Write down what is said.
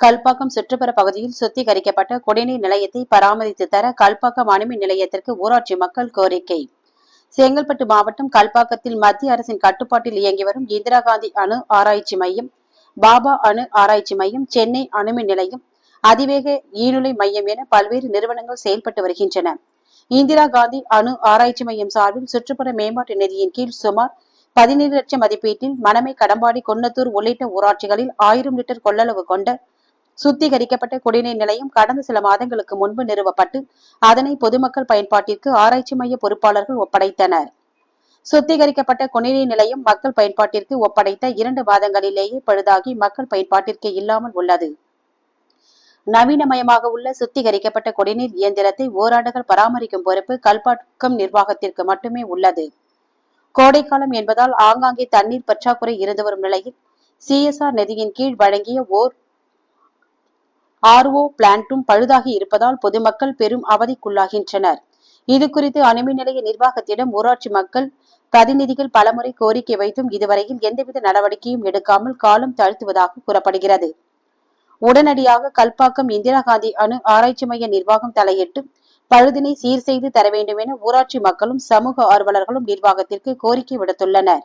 கல்பாக்கம் சுற்றுப்புற பகுதியில் சுத்திகரிக்கப்பட்ட குடிநீர் நிலையத்தை பராமரித்து தர கல்பாக்கம் அணுமின் நிலையத்திற்கு ஊராட்சி மக்கள் கோரிக்கை. செங்கல்பட்டு மாவட்டம் கல்பாக்கத்தில் மத்திய அரசின் கட்டுப்பாட்டில் இயங்கி வரும் இந்திரா காந்தி அணு ஆராய்ச்சி மையம் பாபா அணு ஆராய்ச்சி மையம் சென்னை அணுமின் நிலையம் அதிவேக ஈநுலை மையம் என பல்வேறு நிறுவனங்கள் செயல்பட்டு வருகின்றன. இந்திரா காந்தி அணு ஆராய்ச்சி மையம் சார்பில் சுற்றுப்புற மேம்பாட்டு நிதியின் கீழ் சுமார் பதினேழு லட்சம் மதிப்பீட்டில் மணமை கடம்பாடி கொன்னத்தூர் உள்ளிட்ட ஊராட்சிகளில் ஆயிரம் லிட்டர் கொள்ளளவு கொண்ட சுத்திகரிக்கப்பட்ட குடிநீர் நிலையம் கடந்த சில மாதங்களுக்கு முன்பு நிறுவப்பட்டு அதனை பொதுமக்கள் பயன்பாட்டிற்கு ஆராய்ச்சி மைய பொறுப்பாளர்கள் ஒப்படைத்தனர். சுத்திகரிக்கப்பட்ட குடிநீர் நிலையம் மக்கள் பயன்பாட்டிற்கு ஒப்படைத்த இரண்டு மாதங்களிலேயே பழுதாகி மக்கள் பயன்பாட்டிற்கு இல்லாமல் உள்ளது. நவீனமயமாக உள்ள சுத்திகரிக்கப்பட்ட குடிநீர் இயந்திரத்தை ஓராண்டுகள் பராமரிக்கும் பொறுப்பு கல்பாக்கம் நிர்வாகத்திற்கு மட்டுமே உள்ளது. கோடைக்காலம் என்பதால் ஆங்காங்கே தண்ணீர் பற்றாக்குறை இருந்து வரும் நிலையில் சிஎஸ்ஆர் நிதியின் கீழ் வழங்கிய ஓர் ஆர்ஓ பிளான்ட்டும் பழுதாகி இருப்பதால் பொதுமக்கள் பெரும் அவதிக்குள்ளாகின்றனர். இது குறித்து அணுமின் நிலைய நிர்வாகத்திடம் ஊராட்சி மக்கள் பிரதிநிதிகள் பலமுறை கோரிக்கை வைத்தும் இதுவரையில் எந்தவித நடவடிக்கையும் எடுக்காமல் காலம் தாழ்த்துவதாக கூறப்படுகிறது. உடனடியாக கல்பாக்கம் இந்திரா காந்தி அணு ஆராய்ச்சி மைய நிர்வாகம் தலையிட்டு பழுதினை சீர் செய்து தர வேண்டும் என ஊராட்சி மக்களும் சமூக ஆர்வலர்களும் நிர்வாகத்திற்கு கோரிக்கை விடுத்துள்ளனர்.